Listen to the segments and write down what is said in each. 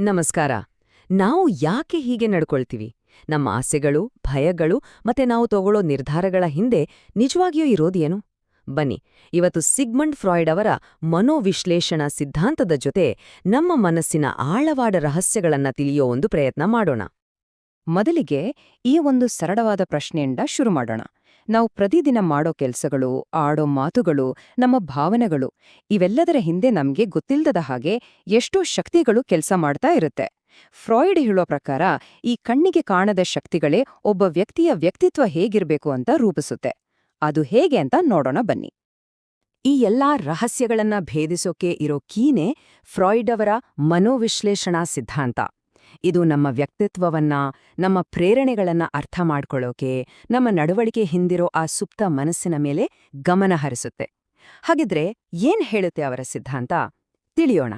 ನಮಸ್ಕಾರ. ನಾವು ಯಾಕೆ ಹೀಗೆ ನಡ್ಕೊಳ್ತೀವಿ? ನಮ್ಮ ಆಸೆಗಳು, ಭಯಗಳು ಮತ್ತೆ ನಾವು ತಗೊಳ್ಳೋ ನಿರ್ಧಾರಗಳ ಹಿಂದೆ ನಿಜವಾಗಿಯೂ ಇರೋದೇನು ಬನ್ನಿ, ಇವತ್ತು ಸಿಗ್ಮಂಡ್ ಫ್ರಾಯ್ಡ್ ಅವರ ಮನೋವಿಶ್ಲೇಷಣಾ ಸಿದ್ಧಾಂತದ ಜೊತೆ ನಮ್ಮ ಮನಸ್ಸಿನ ಆಳವಾದ ರಹಸ್ಯಗಳನ್ನ ತಿಳಿಯೋ ಒಂದು ಪ್ರಯತ್ನ ಮಾಡೋಣ. ಮೊದಲಿಗೆ ಈ ಒಂದು ಸರಳವಾದ ಪ್ರಶ್ನೆಯಿಂದ ಶುರು ಮಾಡೋಣ. ನಾವು ಪ್ರತಿದಿನ ಮಾಡೋ ಕೆಲಸಗಳು, ಆಡೋ ಮಾತುಗಳು, ನಮ್ಮ ಭಾವನೆಗಳು, ಇವೆಲ್ಲದರ ಹಿಂದೆ ನಮಗೆ ಗೊತ್ತಿಲ್ಲದ ಹಾಗೆ ಎಷ್ಟೋ ಶಕ್ತಿಗಳು ಕೆಲಸ ಮಾಡ್ತಾ ಇರುತ್ತೆ. ಫ್ರಾಯ್ಡ್ ಹೇಳೋ ಪ್ರಕಾರ ಈ ಕಣ್ಣಿಗೆ ಕಾಣದ ಶಕ್ತಿಗಳೇ ಒಬ್ಬ ವ್ಯಕ್ತಿಯ ವ್ಯಕ್ತಿತ್ವ ಹೇಗಿರಬೇಕು ಅಂತ ರೂಪಿಸುತ್ತೆ. ಅದು ಹೇಗೆ ಅಂತ ನೋಡೋಣ ಬನ್ನಿ. ಈ ಎಲ್ಲಾ ರಹಸ್ಯಗಳನ್ನ ಭೇದಿಸೋಕೆ ಇರೋ ಕೀನೆ ಫ್ರಾಯ್ಡ್ ಅವರ ಮನೋವಿಶ್ಲೇಷಣಾ ಸಿದ್ಧಾಂತ. ಇದು ನಮ್ಮ ವ್ಯಕ್ತಿತ್ವವನ್ನ, ನಮ್ಮ ಪ್ರೇರಣೆಗಳನ್ನ ಅರ್ಥ ಮಾಡ್ಕೊಳ್ಳೋಕೆ, ನಮ್ಮ ನಡವಳಿಕೆ ಹಿಂದಿರೋ ಆ ಸುಪ್ತ ಮನಸ್ಸಿನ ಮೇಲೆ ಗಮನ ಹರಿಸುತ್ತೆ. ಹಾಗಿದ್ರೆ ಏನ್ ಹೇಳುತ್ತೆ ಅವರ ಸಿದ್ಧಾಂತ? ತಿಳಿಯೋಣ.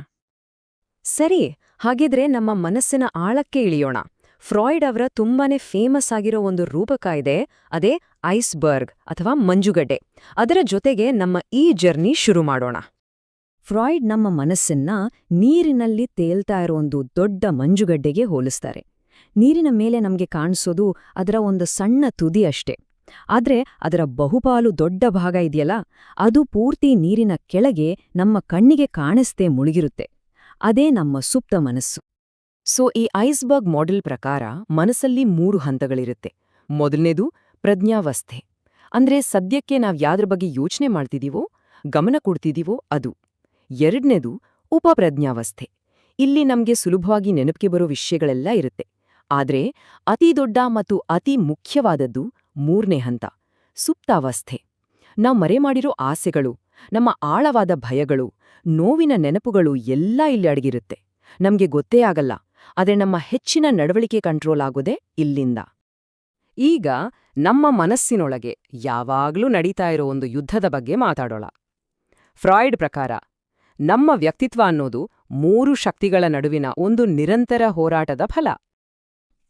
ಸರಿ, ಹಾಗಿದ್ರೆ ನಮ್ಮ ಮನಸ್ಸಿನ ಆಳಕ್ಕೆ ಇಳಿಯೋಣ. ಫ್ರಾಯ್ಡ್ ಅವರ ತುಂಬಾನೇ ಫೇಮಸ್ ಆಗಿರೋ ಒಂದು ರೂಪಕ ಇದೆ, ಅದೇ ಐಸ್ಬರ್ಗ್ ಅಥವಾ ಮಂಜುಗಡ್ಡೆ. ಅದರ ಜೊತೆಗೆ ನಮ್ಮ ಈ ಜರ್ನಿ ಶುರು ಮಾಡೋಣ. ಫ್ರಾಯ್ಡ್ ನಮ್ಮ ಮನಸ್ಸನ್ನ ನೀರಿನಲ್ಲಿ ತೇಲ್ತಾ ಇರೋ ಒಂದು ದೊಡ್ಡ ಮಂಜುಗಡ್ಡೆಗೆ ಹೋಲಿಸ್ತಾರೆ. ನೀರಿನ ಮೇಲೆ ನಮಗೆ ಕಾಣಿಸೋದು ಅದರ ಒಂದು ಸಣ್ಣ ತುದಿ ಅಷ್ಟೇ. ಆದರೆ ಅದರ ಬಹುಪಾಲು ದೊಡ್ಡ ಭಾಗ ಇದೆಯಲ್ಲ, ಅದು ಪೂರ್ತಿ ನೀರಿನ ಕೆಳಗೆ ನಮ್ಮ ಕಣ್ಣಿಗೆ ಕಾಣಿಸ್ತೇ ಮುಳುಗಿರುತ್ತೆ. ಅದೇ ನಮ್ಮ ಸುಪ್ತ ಮನಸ್ಸು. ಸೊ, ಈ ಐಸ್ಬರ್ಗ್ ಮಾಡೆಲ್ ಪ್ರಕಾರ ಮನಸ್ಸಲ್ಲಿ ಮೂರು ಹಂತಗಳಿರುತ್ತೆ. ಮೊದಲನೇದು ಪ್ರಜ್ಞಾವಸ್ಥೆ. ಅಂದ್ರೆ ಸದ್ಯಕ್ಕೆ ನಾವು ಯಾವ್ದ್ರ ಬಗ್ಗೆ ಯೋಚನೆ ಮಾಡ್ತಿದ್ದೀವೋ ಗಮನ ಕೊಡ್ತಿದ್ದೀವೋ ಅದು. ಎರಡನೇದು ಉಪಪ್ರಜ್ಞಾವಸ್ಥೆ. ಇಲ್ಲಿ ನಮ್ಗೆ ಸುಲಭವಾಗಿ ನೆನಪಿಗೆ ಬರೋ ವಿಷಯಗಳೆಲ್ಲ ಇರುತ್ತೆ. ಆದ್ರೆ ಅತಿ ದೊಡ್ಡ ಮತ್ತು ಅತಿ ಮುಖ್ಯವಾದದ್ದು ಮೂರನೇ ಹಂತ, ಸುಪ್ತಾವಸ್ಥೆ. ನಾವ್ ಮರೆಮಾಡಿರೋ ಆಸೆಗಳು, ನಮ್ಮ ಆಳವಾದ ಭಯಗಳು, ನೋವಿನ ನೆನಪುಗಳು ಎಲ್ಲ ಇಲ್ಲಿ ಅಡಗಿರುತ್ತೆ. ನಮ್ಗೆ ಗೊತ್ತೇ ಆಗಲ್ಲ, ಆದರೆ ನಮ್ಮ ಹೆಚ್ಚಿನ ನಡವಳಿಕೆ ಕಂಟ್ರೋಲ್ ಆಗೋದೆ ಇಲ್ಲಿಂದ. ಈಗ ನಮ್ಮ ಮನಸ್ಸಿನೊಳಗೆ ಯಾವಾಗ್ಲೂ ನಡೀತಾ ಇರೋ ಒಂದು ಯುದ್ಧದ ಬಗ್ಗೆ ಮಾತಾಡೋಣ. ಫ್ರಾಯ್ಡ್ ಪ್ರಕಾರ ನಮ್ಮ ವ್ಯಕ್ತಿತ್ವ ಅನ್ನೋದು ಮೂರು ಶಕ್ತಿಗಳ ನಡುವಿನ ಒಂದು ನಿರಂತರ ಹೋರಾಟದ ಫಲ.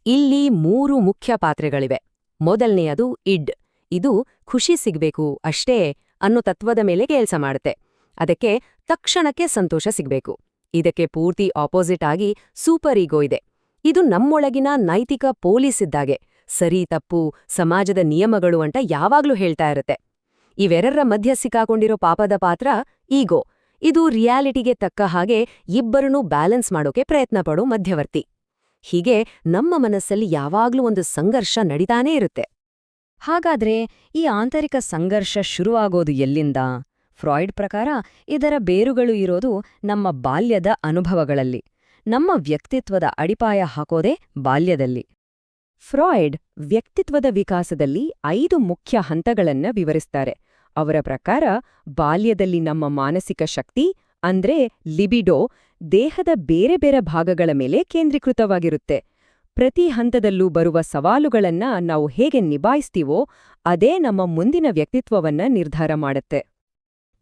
ಇಲ್ಲಿ ಮೂರು ಮುಖ್ಯ ಪಾತ್ರೆಗಳಿವೆ. ಮೊದಲನೆಯದು ಇಡ್. ಇದು ಖುಷಿ ಸಿಗ್ಬೇಕು ಅಷ್ಟೇ ಅನ್ನೋ ತತ್ವದ ಮೇಲೆ ಕೆಲಸ ಮಾಡುತ್ತೆ. ಅದಕ್ಕೆ ತಕ್ಷಣಕ್ಕೆ ಸಂತೋಷ ಸಿಗ್ಬೇಕು. ಇದಕ್ಕೆ ಪೂರ್ತಿ ಆಪೋಸಿಟ್ ಆಗಿ ಸೂಪರ್ ಈಗೋ ಇದೆ. ಇದು ನಮ್ಮೊಳಗಿನ ನೈತಿಕ ಪೊಲೀಸ್ ಇದ್ದಾಗೆ. ಸರಿ ತಪ್ಪು ಸಮಾಜದ ನಿಯಮಗಳು ಅಂತ ಯಾವಾಗ್ಲೂ ಹೇಳ್ತಾ ಇರುತ್ತೆ. ಇವೆರರ ಮಧ್ಯ ಸಿಕ್ಕಾಕೊಂಡಿರೋ ಪಾಪದ ಪಾತ್ರ ಈಗೋ ಇದು ರಿಯಾಲಿಟಿಗೆ ತಕ್ಕ ಹಾಗೆ ಇಬ್ಬರನ್ನೂ ಬ್ಯಾಲೆನ್ಸ್ ಮಾಡೋಕೆ ಪ್ರಯತ್ನ ಪಡೋ ಮಧ್ಯವರ್ತಿ. ಹೀಗೆ ನಮ್ಮ ಮನಸ್ಸಲ್ಲಿ ಯಾವಾಗ್ಲೂ ಒಂದು ಸಂಘರ್ಷ ನಡೀತಾನೇ ಇರುತ್ತೆ. ಹಾಗಾದ್ರೆ ಈ ಆಂತರಿಕ ಸಂಘರ್ಷ ಶುರುವಾಗೋದು ಎಲ್ಲಿಂದ? ಫ್ರಾಯ್ಡ್ ಪ್ರಕಾರ ಇದರ ಬೇರುಗಳು ಇರೋದು ನಮ್ಮ ಬಾಲ್ಯದ ಅನುಭವಗಳಲ್ಲಿ. ನಮ್ಮ ವ್ಯಕ್ತಿತ್ವದ ಅಡಿಪಾಯ ಹಾಕೋದೇ ಬಾಲ್ಯದಲ್ಲಿ. ಫ್ರಾಯ್ಡ್ ವ್ಯಕ್ತಿತ್ವದ ವಿಕಾಸದಲ್ಲಿ ಐದು ಮುಖ್ಯ ಹಂತಗಳನ್ನ ವಿವರಿಸ್ತಾರೆ. ಅವರ ಪ್ರಕಾರ ಬಾಲ್ಯದಲ್ಲಿ ನಮ್ಮ ಮಾನಸಿಕ ಶಕ್ತಿ, ಅಂದ್ರೆ ಲಿಬಿಡೋ, ದೇಹದ ಬೇರೆ ಬೇರೆ ಭಾಗಗಳ ಮೇಲೆ ಕೇಂದ್ರೀಕೃತವಾಗಿರುತ್ತೆ. ಪ್ರತಿ ಹಂತದಲ್ಲೂ ಬರುವ ಸವಾಲುಗಳನ್ನ ನಾವು ಹೇಗೆ ನಿಭಾಯಿಸ್ತೀವೋ, ಅದೇ ನಮ್ಮ ಮುಂದಿನ ವ್ಯಕ್ತಿತ್ವವನ್ನ ನಿರ್ಧಾರ ಮಾಡುತ್ತೆ.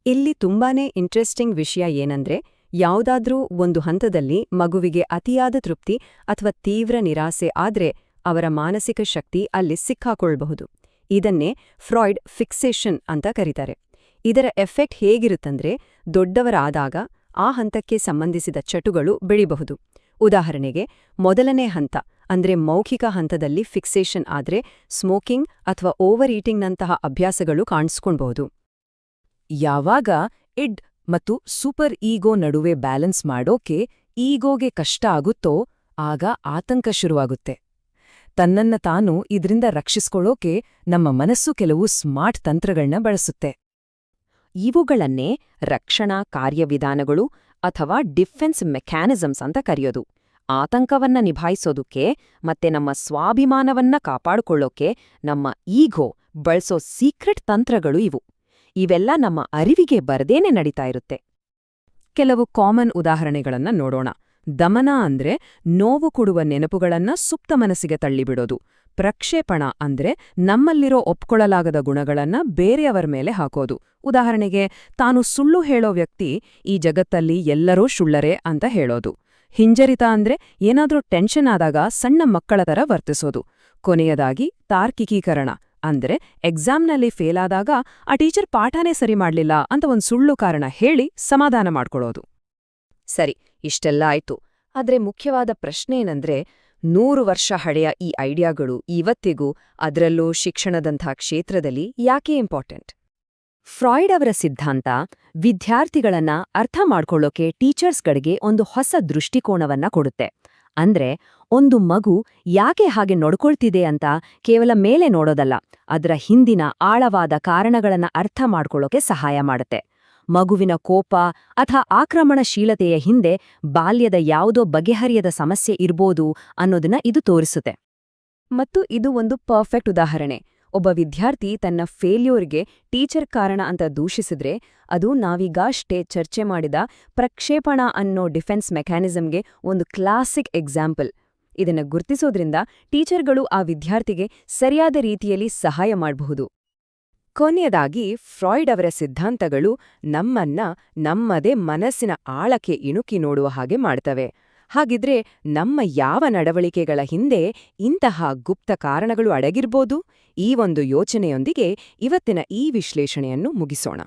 ಇಲ್ಲಿ ತುಂಬಾನೇ ಇಂಟ್ರೆಸ್ಟಿಂಗ್ ವಿಷಯ ಏನಂದ್ರೆ, ಯಾವುದಾದ್ರೂ ಒಂದು ಹಂತದಲ್ಲಿ ಮಗುವಿಗೆ ಅತಿಯಾದ ತೃಪ್ತಿ ಅಥವಾ ತೀವ್ರ ನಿರಾಸೆ ಆದ್ರೆ ಅವರ ಮಾನಸಿಕ ಶಕ್ತಿ ಅಲ್ಲಿ ಸಿಕ್ಕಾಕೊಳ್ಬಹುದು. ಇದನ್ನೇ ಫ್ರಾಯ್ಡ್ ಫಿಕ್ಸೇಷನ್ ಅಂತ ಕರೀತಾರೆ. ಇದರ ಎಫೆಕ್ಟ್ ಹೇಗಿರುತ್ತಂದ್ರೆ ದೊಡ್ಡವರಾದಾಗ ಆ ಹಂತಕ್ಕೆ ಸಂಬಂಧಿಸಿದ ಚಟುಗಳು ಬೆಳಿಬಹುದು. ಉದಾಹರಣೆಗೆ, ಮೊದಲನೇ ಹಂತ, ಅಂದ್ರೆ ಮೌಖಿಕ ಹಂತದಲ್ಲಿ ಫಿಕ್ಸೇಷನ್ ಆದ್ರೆ ಸ್ಮೋಕಿಂಗ್ ಅಥವಾ ಓವರ್ ಈಟಿಂಗ್ನಂತಹ ಅಭ್ಯಾಸಗಳು ಕಾಣಿಸ್ಕೊಳ್ಬಹುದು. ಯಾವಾಗ ಇಡ್ ಮತ್ತು ಸೂಪರ್ ಈಗೋ ನಡುವೆ ಬ್ಯಾಲೆನ್ಸ್ ಮಾಡೋಕೆ ಈಗೋಗೆ ಕಷ್ಟ ಆಗುತ್ತೋ, ಆಗ ಆತಂಕ ಶುರುವಾಗುತ್ತೆ. ತನ್ನನ್ನ ತಾನು ಇದ್ರಿಂದ ರಕ್ಷಿಸ್ಕೊಳ್ಳೋಕೆ ನಮ್ಮ ಮನಸ್ಸು ಕೆಲವು ಸ್ಮಾರ್ಟ್ ತಂತ್ರಗಳನ್ನ ಬಳಸುತ್ತೆ. ಇವುಗಳನ್ನೇ ರಕ್ಷಣಾ ಕಾರ್ಯವಿಧಾನಗಳು ಅಥವಾ ಡಿಫೆನ್ಸ್ ಮೆಕ್ಯಾನಿಸಮ್ಸ್ ಅಂತ ಕರೆಯೋದು. ಆತಂಕವನ್ನ ನಿಭಾಯಿಸೋದಕ್ಕೆ ಮತ್ತೆ ನಮ್ಮ ಸ್ವಾಭಿಮಾನವನ್ನ ಕಾಪಾಡಿಕೊಳ್ಳೋಕೆ ನಮ್ಮ ಈಗೋ ಬಳಸೋ ಸೀಕ್ರೆಟ್ ತಂತ್ರಗಳು ಇವು. ಇವೆಲ್ಲ ನಮ್ಮ ಅರಿವಿಗೆ ಬರದೇನೆ ನಡೀತಾ ಇರುತ್ತೆ. ಕೆಲವು ಕಾಮನ್ ಉದಾಹರಣೆಗಳನ್ನ ನೋಡೋಣ. ದಮನ ಅಂದ್ರೆ ನೋವು ಕೊಡುವ ನೆನಪುಗಳನ್ನ ಸುಪ್ತ ಮನಸ್ಸಿಗೆ ತಳ್ಳಿಬಿಡೋದು. ಪ್ರಕ್ಷೇಪಣ ಅಂದ್ರೆ ನಮ್ಮಲ್ಲಿರೋ ಒಪ್ಕೊಳ್ಳಲಾಗದ ಗುಣಗಳನ್ನ ಬೇರೆಯವರ ಮೇಲೆ ಹಾಕೋದು. ಉದಾಹರಣೆಗೆ, ತಾನು ಸುಳ್ಳು ಹೇಳೋ ವ್ಯಕ್ತಿ ಈ ಜಗತ್ತಲ್ಲಿ ಎಲ್ಲರೂ ಶುಳ್ಳರೆ ಅಂತ ಹೇಳೋದು. ಹಿಂಜರಿತ ಅಂದ್ರೆ ಏನಾದ್ರೂ ಟೆನ್ಷನ್ ಆದಾಗ ಸಣ್ಣ ಮಕ್ಕಳ ತರ ವರ್ತಿಸೋದು. ಕೊನೆಯದಾಗಿ, ತಾರ್ಕಿಕೀಕರಣ ಅಂದ್ರೆ ಎಕ್ಸಾಮ್ನಲ್ಲಿ ಫೇಲ್ ಆದಾಗ, ಆ ಟೀಚರ್ ಪಾಠನೇ ಸರಿ ಮಾಡ್ಲಿಲ್ಲ ಅಂತ ಒಂದು ಸುಳ್ಳು ಕಾರಣ ಹೇಳಿ ಸಮಾಧಾನ ಮಾಡ್ಕೊಳ್ಳೋದು. ಸರಿ ಇಷ್ಟೆಲ್ಲ ಆಯ್ತು. ಆದ್ರೆ ಮುಖ್ಯವಾದ ಪ್ರಶ್ನೆ ಏನಂದ್ರೆ, ನೂರು ವರ್ಷ ಹಳೆಯ ಈ ಐಡಿಯಾಗಳು ಇವತ್ತಿಗೂ ಅದರಲ್ಲೂ ಶಿಕ್ಷಣದಂಥ ಕ್ಷೇತ್ರದಲ್ಲಿ ಯಾಕೆ ಇಂಪಾರ್ಟೆಂಟ್? ಫ್ರಾಯ್ಡ್ ಅವರ ಸಿದ್ಧಾಂತ ವಿದ್ಯಾರ್ಥಿಗಳನ್ನ ಅರ್ಥ ಮಾಡ್ಕೊಳ್ಳೋಕೆ ಟೀಚರ್ಸ್ಗಳಿಗೆ ಒಂದು ಹೊಸ ದೃಷ್ಟಿಕೋನವನ್ನ ಕೊಡುತ್ತೆ. ಅಂದ್ರೆ ಒಂದು ಮಗು ಯಾಕೆ ಹಾಗೆ ನೋಡ್ಕೊಳ್ತಿದೆ ಅಂತ ಕೇವಲ ಮೇಲೆ ನೋಡೋದಲ್ಲ, ಅದರ ಹಿಂದಿನ ಆಳವಾದ ಕಾರಣಗಳನ್ನ ಅರ್ಥ ಮಾಡ್ಕೊಳ್ಳೋಕೆ ಸಹಾಯ ಮಾಡುತ್ತೆ. ಮಗುವಿನ ಕೋಪ ಅಥವಾ ಆಕ್ರಮಣಶೀಲತೆಯ ಹಿಂದೆ ಬಾಲ್ಯದ ಯಾವುದೋ ಬಗೆಹರಿಯದ ಸಮಸ್ಯೆ ಇರ್ಬೋದು ಅನ್ನೋದನ್ನ ಇದು ತೋರಿಸುತ್ತೆ. ಮತ್ತು ಇದು ಒಂದು ಪರ್ಫೆಕ್ಟ್ ಉದಾಹರಣೆ. ಒಬ್ಬ ವಿದ್ಯಾರ್ಥಿ ತನ್ನ ಫೇಲ್ಯೂರ್ಗೆ ಟೀಚರ್ ಕಾರಣ ಅಂತ ದೂಷಿಸಿದ್ರೆ ಅದು ನಾವೀಗಷ್ಟೇ ಚರ್ಚೆ ಮಾಡಿದ ಪ್ರಕ್ಷೇಪಣ ಅನ್ನೋ ಡಿಫೆನ್ಸ್ ಮೆಕ್ಯಾನಿಸಮ್ಗೆ ಒಂದು ಕ್ಲಾಸಿಕ್ ಎಕ್ಸಾಂಪಲ್. ಇದನ್ನ ಗುರ್ತಿಸೋದ್ರಿಂದ ಟೀಚರ್ಗಳು ಆ ವಿದ್ಯಾರ್ಥಿಗೆ ಸರಿಯಾದ ರೀತಿಯಲ್ಲಿ ಸಹಾಯ ಮಾಡಬಹುದು. ಕೊನೆಯದಾಗಿ, ಫ್ರಾಯ್ಡ್ ಅವರ ಸಿದ್ಧಾಂತಗಳು ನಮ್ಮನ್ನ ನಮ್ಮದೇ ಮನಸ್ಸಿನ ಆಳಕ್ಕೆ ಇಣುಕಿ ನೋಡುವ ಹಾಗೆ ಮಾಡ್ತವೆ. ಹಾಗಿದ್ರೆ ನಮ್ಮ ಯಾವ ನಡವಳಿಕೆಗಳ ಹಿಂದೆ ಇಂತಹ ಗುಪ್ತ ಕಾರಣಗಳು ಅಡಗಿರ್ಬೋದು? ಈ ಒಂದು ಯೋಚನೆಯೊಂದಿಗೆ ಇವತ್ತಿನ ಈ ವಿಶ್ಲೇಷಣೆಯನ್ನು ಮುಗಿಸೋಣ.